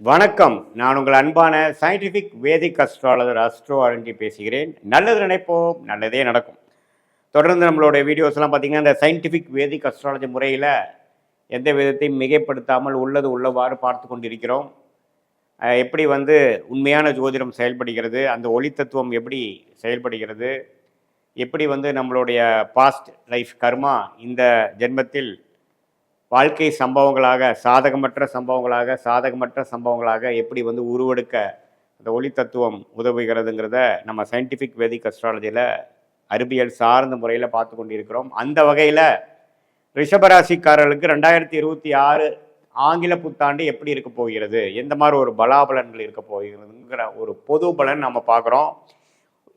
வணக்கம். நான் உங்கள் அன்பான scientific Vedic astrologer astro Arundi பேசுகிறேன். நல்லது நினைப்போம் நல்லதே நடக்கும். தொடர்ந்து நம்மளுடைய வீடியோஸ்லாம் பார்த்தீங்கன்னா இந்த சயின்டிஃபிக் வேதிக் அஸ்ட்ராலஜி முறையில் எந்த விதத்தையும் மிகைப்படுத்தாமல் உள்ளது உள்ளவாறு பார்த்து கொண்டிருக்கிறோம். எப்படி வந்து உண்மையான ஜோதிடம் செயல்படுகிறது அந்த ஒளி தத்துவம் எப்படி செயல்படுகிறது எப்படி வந்து நம்மளுடைய பாஸ்ட் லைஃப் கர்மா இந்த ஜென்மத்தில் வாழ்க்கை சம்பவங்களாக சாதகமற்ற சம்பவங்களாக சாதகமற்ற சம்பவங்களாக எப்படி வந்து உருவெடுக்க அந்த ஒளி தத்துவம் உதவுகிறதுங்கிறத நம்ம சயின்டிஃபிக் வேதிக் அஸ்ட்ராலஜியில் அறிவியல் சார்ந்த முறையில் பார்த்து கொண்டிருக்கிறோம். அந்த வகையில் ரிஷபராசிக்காரர்களுக்கு ரெண்டாயிரத்தி இருபத்தி ஆறு ஆங்கில புத்தாண்டு எப்படி இருக்க போகிறது? எந்த மாதிரி ஒரு பலாபலன்கள் இருக்க போகிறதுங்கிற ஒரு பொது பலன் நம்ம பார்க்குறோம்.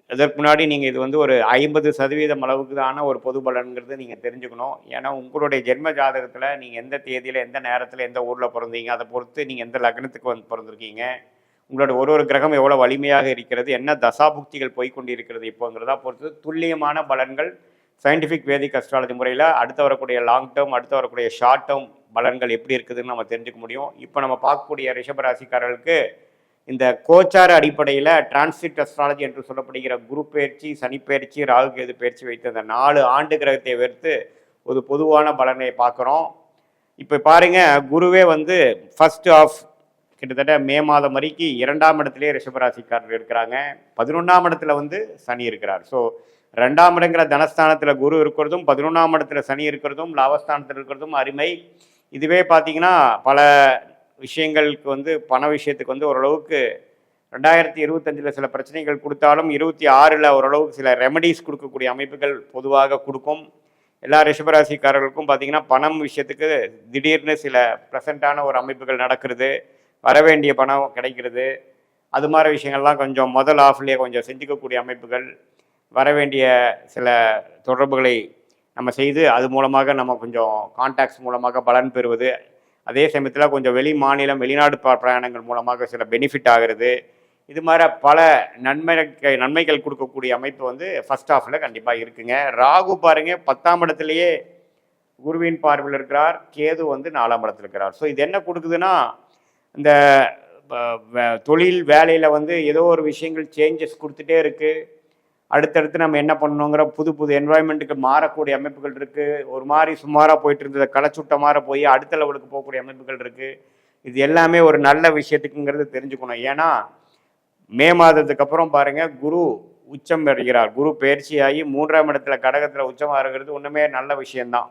இதற்கு முன்னாடி நீங்கள் இது வந்து ஒரு ஐம்பது சதவீதம் அளவுக்கு தான ஒரு பொது பலன்கிறது நீங்கள் தெரிஞ்சுக்கணும். ஏன்னா உங்களுடைய ஜென்ம ஜாதகத்தில் நீங்கள் எந்த தேதியில் எந்த நேரத்தில் எந்த ஊரில் பிறந்தீங்க அதை பொறுத்து நீங்கள் எந்த லக்னத்துக்கு வந்து பிறந்திருக்கீங்க உங்களோட ஒரு ஒரு கிரகம் எவ்வளோ வலிமையாக இருக்கிறது என்ன தசாபுக்திகள் போய்க்கொண்டு இருக்கிறது இப்போங்கிறதா பொறுத்து துல்லியமான பலன்கள் சயின்டிஃபிக் வேதிக் அஸ்ட்ராலஜி முறையில் அடுத்து வரக்கூடிய லாங் டேர்ம் அடுத்து வரக்கூடிய ஷார்ட் டேர்ம் பலன்கள் எப்படி இருக்குதுன்னு நம்ம தெரிஞ்சுக்க முடியும். இப்போ நம்ம பார்க்கக்கூடிய ரிஷபராசிக்காரர்களுக்கு இந்த கோச்சார அடிப்படையில் டிரான்சிட் அஸ்ட்ராலஜி என்று சொல்லப்படுகிற குரு பயிற்சி சனி பயிற்சி ராகு கேது பயிற்சி வைத்த அந்த நாலு ஆண்டு கிரகத்தை வெறுத்து ஒரு பொதுவான பலனை பார்க்குறோம். இப்போ பாருங்க குருவே வந்து ஃபர்ஸ்ட் ஆஃப் கிட்டத்தட்ட மே மாதம் வரைக்கும் இரண்டாம் இடத்துலேயே ரிஷபராசிக்காரர் இருக்கிறாங்க. பதினொன்றாம் இடத்துல வந்து சனி இருக்கிறார். ஸோ ரெண்டாம் இடங்கிற தனஸ்தானத்தில் குரு இருக்கிறதும் பதினொன்றாம் இடத்துல சனி இருக்கிறதும் லாபஸ்தானத்தில் இருக்கிறதும் அருமை. இதுவே பார்த்தீங்கன்னா பல விஷயங்களுக்கு வந்து பண விஷயத்துக்கு வந்து ஓரளவுக்கு ரெண்டாயிரத்தி இருபத்தஞ்சில் சில பிரச்சனைகள் கொடுத்தாலும் இருபத்தி ஆறில் ஓரளவுக்கு சில ரெமடிஸ் கொடுக்கக்கூடிய அமைப்புகள் பொதுவாக கொடுக்கும். எல்லா ரிஷபராசிக்காரர்களுக்கும் பார்த்திங்கன்னா பணம் விஷயத்துக்கு திடீர்னு சில ப்ரெசண்ட்டான ஒரு அமைப்புகள் நடக்கிறது. வர வேண்டிய பணம் கிடைக்கிறது. அது மாதிரி விஷயங்கள்லாம் கொஞ்சம் முதல் ஆஃப்லேயே கொஞ்சம் செஞ்சுக்கக்கூடிய அமைப்புகள் வர வேண்டிய சில தொடர்புகளை நம்ம செய்து அது மூலமாக நம்ம கொஞ்சம் கான்டாக்ட்ஸ் மூலமாக பலன் பெறுவது அதே சமயத்தில் கொஞ்சம் வெளி மாநிலம் வெளிநாடு பிரயாணங்கள் மூலமாக சில பெனிஃபிட் ஆகிறது. இது மாதிரி பல நன்மை நன்மைகள் கொடுக்கக்கூடிய அமைப்பு வந்து ஃபர்ஸ்ட் ஆஃபில் கண்டிப்பாக இருக்குங்க. ராகு பாருங்க பத்தாம் இடத்துலையே குருவின் பார்வையில் இருக்கிறார். கேது வந்து நாலாம் இடத்துல இருக்கிறார். ஸோ இது என்ன கொடுக்குதுன்னா இந்த தொழில் வேலையில் வந்து ஏதோ ஒரு விஷயங்கள் சேஞ்சஸ் கொடுத்துட்டே இருக்குது அடுத்தடுத்து நம்ம என்ன பண்ணணுங்கிற புது புது என்வாயன்மெண்ட்டுக்கு மாறக்கூடிய அமைப்புகள் இருக்குது ஒரு மாதிரி சுமாராக போயிட்டு இருந்ததை களைச்சுட்ட மாற போய் அடுத்த லெவலுக்கு போகக்கூடிய அமைப்புகள் இருக்குது இது எல்லாமே ஒரு நல்ல விஷயத்துக்குங்கிறது தெரிஞ்சுக்கணும். ஏன்னா மே மாதத்துக்கு அப்புறம் பாருங்க குரு உச்சம் பெறுகிறார். குரு பயிற்சியாகி மூன்றாம் இடத்துல கடகத்தில் உச்சமாக இருக்கிறது ஒன்றுமே நல்ல விஷயம்தான்.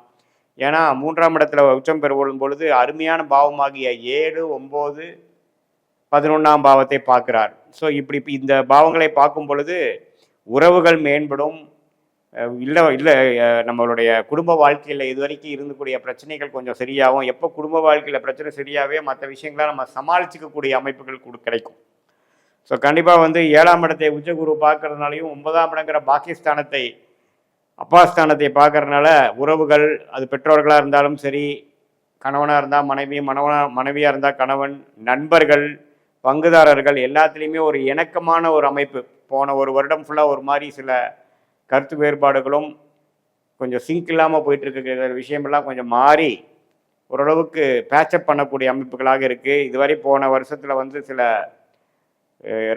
ஏன்னா மூன்றாம் இடத்துல உச்சம் பெறும் பொழுது அருமையான பாவமாகிய ஏழு ஒம்பது பதினொன்றாம் பாவத்தை பார்க்கிறார். ஸோ இப்படி இந்த பாவங்களை பார்க்கும் பொழுது உறவுகள் மேம்படும். இல்லை இல்லை நம்மளுடைய குடும்ப வாழ்க்கையில் இதுவரைக்கும் இருந்தக்கூடிய பிரச்சனைகள் கொஞ்சம் சரியாகும். எப்போ குடும்ப வாழ்க்கையில் பிரச்சனை சரியாகவே மற்ற விஷயங்களை நம்ம சமாளிச்சுக்கக்கூடிய அமைப்புகள் கொடு கிடைக்கும். ஸோ கண்டிப்பாக வந்து ஏழாம் இடத்தை உச்சகுரு பார்க்கறதுனாலையும் ஒன்பதாம் இடங்கிற பாகிஸ்தானத்தை அப்பாஸ்தானத்தை பார்க்குறதுனால உறவுகள் அது பெற்றோர்களாக இருந்தாலும் சரி கணவனாக இருந்தால் மனைவி மனவனா மனைவியாக இருந்தால் கணவன் நண்பர்கள் பங்குதாரர்கள் எல்லாத்துலேயுமே ஒரு இணக்கமான ஒரு அமைப்பு. போன ஒரு வருடம் ஃபுல்லாக ஒரு மாதிரி சில கருத்து வேறுபாடுகளும் கொஞ்சம் சிங்க் இல்லாமல் போயிட்டுருக்கிற விஷயமெல்லாம் கொஞ்சம் மாறி ஓரளவுக்கு பேச்சப் பண்ணக்கூடிய அமைப்புகளாக இருக்குது இதுவரை போன வருஷத்தில் வந்து சில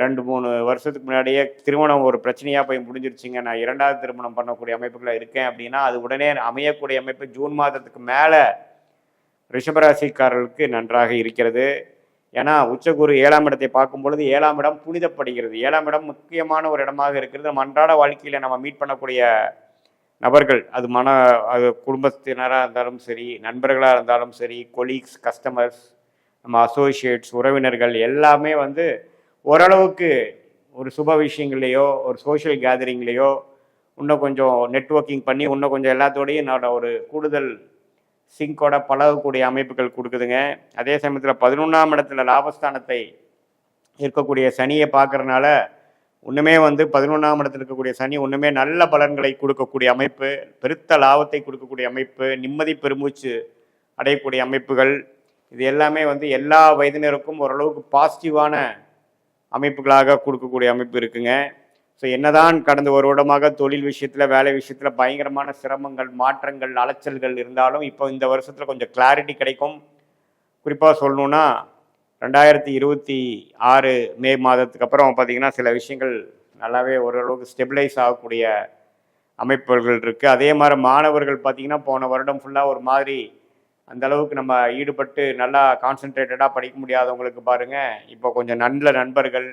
ரெண்டு மூணு வருஷத்துக்கு முன்னாடியே திருமணம் ஒரு பிரச்சனையாக போய் முடிஞ்சிருச்சுங்க. நான் இரண்டாவது திருமணம் பண்ணக்கூடிய அமைப்புகளில் இருக்கேன் அப்படின்னா அது உடனே அமையக்கூடிய அமைப்பு ஜூன் மாதத்துக்கு மேலே ரிஷபராசிக்காரர்களுக்கு நன்றாக இருக்கிறது. ஏன்னா உச்சகுரு ஏழாம் இடத்தை பார்க்கும் பொழுது ஏழாம் இடம் புனிதப்படுகிறது. ஏழாம் இடம் முக்கியமான ஒரு இடமாக இருக்கிறது. நம்ம அன்றாட வாழ்க்கையில் நம்ம மீட் பண்ணக்கூடிய நபர்கள் அது மன அது குடும்பத்தினராக இருந்தாலும் சரி நண்பர்களாக இருந்தாலும் சரி கொலீக்ஸ் கஸ்டமர்ஸ் நம்ம அசோசியேட்ஸ் உறவினர்கள் எல்லாமே வந்து ஓரளவுக்கு ஒரு சுப விஷயங்கள்லையோ ஒரு சோஷியல் கேதரிங்லேயோ இன்னும் கொஞ்சம் நெட்வொர்க்கிங் பண்ணி இன்னும் கொஞ்சம் எல்லாத்தோடையும் என்னோட ஒரு கூடுதல் சிங்கோட பழகக்கூடிய அமைப்புகள் கொடுக்குதுங்க. அதே சமயத்தில் பதினொன்றாம் இடத்துல லாபஸ்தானத்தை இருக்கக்கூடிய சனியை பார்க்கறனால ஒன்றுமே வந்து பதினொன்றாம் இடத்துல இருக்கக்கூடிய சனி ஒன்றுமே நல்ல பலன்களை கொடுக்கக்கூடிய அமைப்பு பெருத்த லாபத்தை கொடுக்கக்கூடிய அமைப்பு நிம்மதி பெருமூச்சு அடையக்கூடிய அமைப்புகள். இது எல்லாமே வந்து எல்லா வயதினருக்கும் ஓரளவுக்கு பாசிட்டிவான அமைப்புகளாக கொடுக்கக்கூடிய அமைப்பு இருக்குங்க. ஸோ என்னதான் கடந்த ஒரு வருடமாக தொழில் விஷயத்தில் வேலை விஷயத்தில் பயங்கரமான சிரமங்கள் மாற்றங்கள் அலைச்சல்கள் இருந்தாலும் இப்போ இந்த வருஷத்தில் கொஞ்சம் கிளாரிட்டி கிடைக்கும். குறிப்பாக சொல்லணுன்னா ரெண்டாயிரத்தி இருபத்தி ஆறு மே மாதத்துக்கு அப்புறம் பார்த்தீங்கன்னா சில விஷயங்கள் நல்லாவே ஓரளவுக்கு ஸ்டெபிலைஸ் ஆகக்கூடிய அமைப்புகள் இருக்குது அதே மாதிரி மாணவர்கள் பார்த்தீங்கன்னா போன வருடம் ஃபுல்லாக ஒரு மாதிரி அந்த அளவுக்கு நம்ம ஈடுபட்டு நல்லா கான்சென்ட்ரேட்டடாக படிக்க முடியாதவங்களுக்கு பாருங்கள் இப்போ கொஞ்சம் நல்ல நண்பர்கள்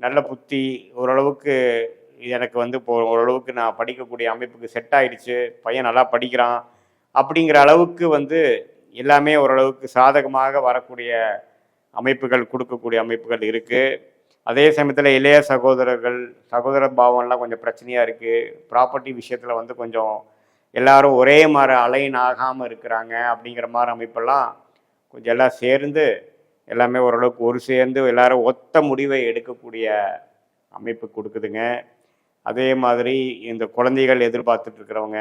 நல்ல புத்தி ஓரளவுக்கு எனக்கு வந்து இப்போ ஓரளவுக்கு நான் படிக்கக்கூடிய அமைப்புக்கு செட் ஆயிடுச்சு பையன் நல்லா படிக்கிறான் அப்படிங்கிற அளவுக்கு வந்து எல்லாமே ஓரளவுக்கு சாதகமாக வரக்கூடிய அமைப்புகள் கொடுக்கக்கூடிய அமைப்புகள் இருக்குது அதே சமயத்தில் இளைய சகோதரர்கள் சகோதர பாவம்லாம் கொஞ்சம் பிரச்சனையாக இருக்குது ப்ராப்பர்ட்டி விஷயத்தில் வந்து கொஞ்சம் எல்லாரும் ஒரே மாதிரி அலைன் ஆகாமல் இருக்கிறாங்க அப்படிங்கிற மாதிரி அமைப்பெல்லாம் கொஞ்சம் எல்லாம் சேர்ந்து எல்லாமே ஓரளவுக்கு ஒரு சேர்ந்து எல்லாரும் ஒத்த முடிவை எடுக்கக்கூடிய அமைப்பு கொடுக்குதுங்க. அதே மாதிரி இந்த குழந்தைகள் எதிர்பார்த்துட்டு இருக்கிறவங்க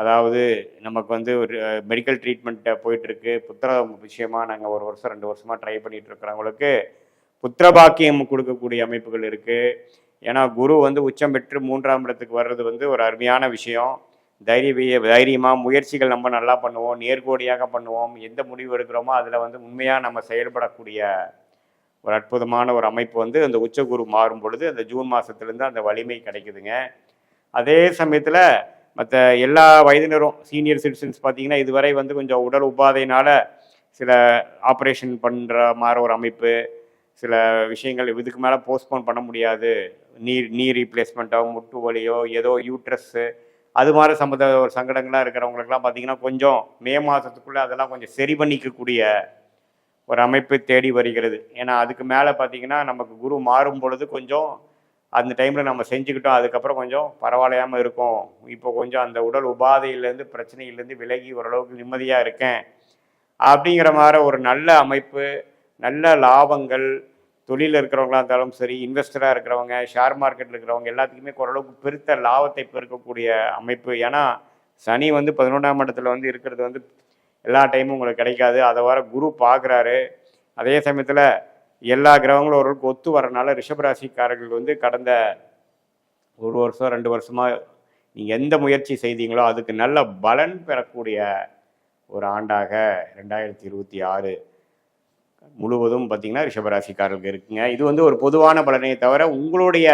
அதாவது நமக்கு வந்து ஒரு மெடிக்கல் ட்ரீட்மெண்ட்டை போயிட்டுருக்கு. புத்திர விஷயமா நாங்கள் ஒரு வருஷம் ரெண்டு வருஷமாக ட்ரை பண்ணிட்டு இருக்கிறவங்களுக்கு புத்திரபாக்கியம் கொடுக்கக்கூடிய அமைப்புகள் இருக்குது ஏன்னா குரு வந்து உச்சம் பெற்று மூன்றாம் இடத்துக்கு வர்றது வந்து ஒரு அருமையான விஷயம். தைரிய தைரியமாக முயற்சிகள் நம்ம நல்லா பண்ணுவோம் நேர்கோடியாக பண்ணுவோம் எந்த முடிவு எடுக்கிறோமோ அதில் வந்து உண்மையாக நம்ம செயல்படக்கூடிய ஒரு அற்புதமான ஒரு அமைப்பு வந்து அந்த உச்சகுரு மாறும் பொழுது அந்த ஜூன் மாதத்துலேருந்து அந்த வலிமை கிடைக்குதுங்க. அதே சமயத்தில் மற்ற எல்லா வயதினரும் சீனியர் சிட்டிசன்ஸ் பார்த்தீங்கன்னா இதுவரை வந்து கொஞ்சம் உடல் உபாதையினால் சில ஆப்ரேஷன் பண்ணுற மாதிரி ஒரு அமைப்பு சில விஷயங்கள் இதுக்கு மேலே போஸ்ட்போன் பண்ண முடியாது. நீர் நீ ரீப்ளேஸ்மெண்ட்டோ முட்டு வலியோ ஏதோ யூட்ரஸ்ஸு அது மாதிரி சம்மந்த ஒரு சங்கடங்களாக இருக்கிறவங்களுக்குலாம் பார்த்தீங்கன்னா கொஞ்சம் மே மாதத்துக்குள்ளே அதெல்லாம் கொஞ்சம் சரி பண்ணிக்கக்கூடிய ஒரு அமைப்பு தேடி வருகிறது. ஏன்னா அதுக்கு மேலே பார்த்தீங்கன்னா நமக்கு குரு மாறும் பொழுது கொஞ்சம் அந்த டைமில் நம்ம செஞ்சுக்கிட்டோம் அதுக்கப்புறம் கொஞ்சம் பரவாயில்லையாமல் இருக்கும். இப்போ கொஞ்சம் அந்த உடல் உபாதையிலேருந்து பிரச்சனையிலேருந்து விலகி ஓரளவுக்கு நிம்மதியாக இருக்கேன். அப்படிங்கிற மாதிரி ஒரு நல்ல அமைப்பு நல்ல லாபங்கள் தொழிலில் இருக்கிறவங்களா இருந்தாலும் சரி இன்வெஸ்டராக இருக்கிறவங்க ஷேர் மார்க்கெட்டில் இருக்கிறவங்க எல்லாத்துக்குமே ஓரளவுக்கு பெருத்த லாபத்தை பெருக்கக்கூடிய அமைப்பு. ஏன்னா சனி வந்து பதினொன்றாம் இடத்துல வந்து இருக்கிறது வந்து எல்லா டைமும் உங்களுக்கு கிடைக்காது. அதை வர குரு பார்க்குறாரு அதே சமயத்தில் எல்லா கிரகங்களும் ஓரளவுக்கு ஒத்து வரனால ரிஷபராசிக்காரர்கள் வந்து கடந்த ஒரு வருஷம் ரெண்டு வருஷமாக நீங்கள் எந்த முயற்சி செய்தீங்களோ அதுக்கு நல்ல பலன் பெறக்கூடிய ஒரு ஆண்டாக ரெண்டாயிரத்தி இருபத்தி ஆறு. முழுவதும் பார்த்தீங்கன்னா ரிஷபராசிக்காரர்களுக்கு இருக்குங்க. இது வந்து ஒரு பொதுவான பலனையை தவிர உங்களுடைய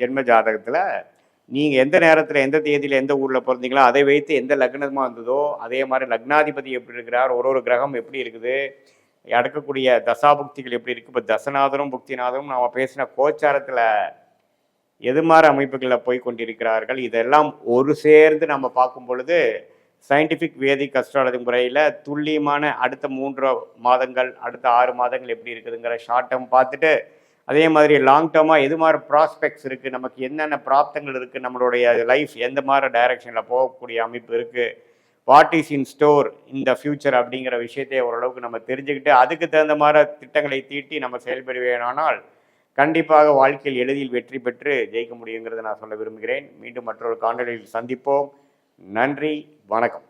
ஜென்ம ஜாதகத்தில் நீங்கள் எந்த நேரத்தில் எந்த தேதியில் எந்த ஊரில் பிறந்தீங்களோ அதை வைத்து எந்த லக்னமாக இருந்ததோ அதே மாதிரி லக்னாதிபதி எப்படி இருக்கிறார் ஒரு ஒரு கிரகம் எப்படி இருக்குது அடக்கக்கூடிய தசாபுக்திகள் எப்படி இருக்குது இப்போ தசநாதரும் புக்திநாதரும் நாம் பேசின கோச்சாரத்தில் எது மாதிரி அமைப்புகளில் போய் கொண்டிருக்கிறார்கள். இதெல்லாம் ஒரு சேர்ந்து நம்ம பார்க்கும் பொழுது சயின்டிஃபிக் வேதிக் அஸ்ட்ராலஜி முறையில் துல்லியமான அடுத்த மூன்று மாதங்கள் அடுத்த ஆறு மாதங்கள் எப்படி இருக்குதுங்கிற ஷார்ட் டேர்ம் பார்த்துட்டு அதே மாதிரி லாங் டேர்மாக எது மாதிரி ப்ராஸ்பெக்ட்ஸ் இருக்குது நமக்கு என்னென்ன பிராப்தங்கள் இருக்குது நம்மளுடைய லைஃப் எந்த மாதிரி டைரக்ஷனில் போகக்கூடிய அமைப்பு இருக்குது வாட் இஸ் இன் ஸ்டோர் இந்த ஃப்யூச்சர் அப்படிங்கிற விஷயத்தை ஓரளவுக்கு நம்ம தெரிஞ்சுக்கிட்டு அதுக்கு தகுந்த மாதிரி திட்டங்களை தீட்டி நம்ம செயல்படுவேனானால் கண்டிப்பாக வாழ்க்கையில் எளிதில் வெற்றி பெற்று ஜெயிக்க முடியுங்கிறத நான் சொல்ல விரும்புகிறேன். மீண்டும் மற்றொரு காணொலியில் சந்திப்போம். நன்றி வணக்கம்.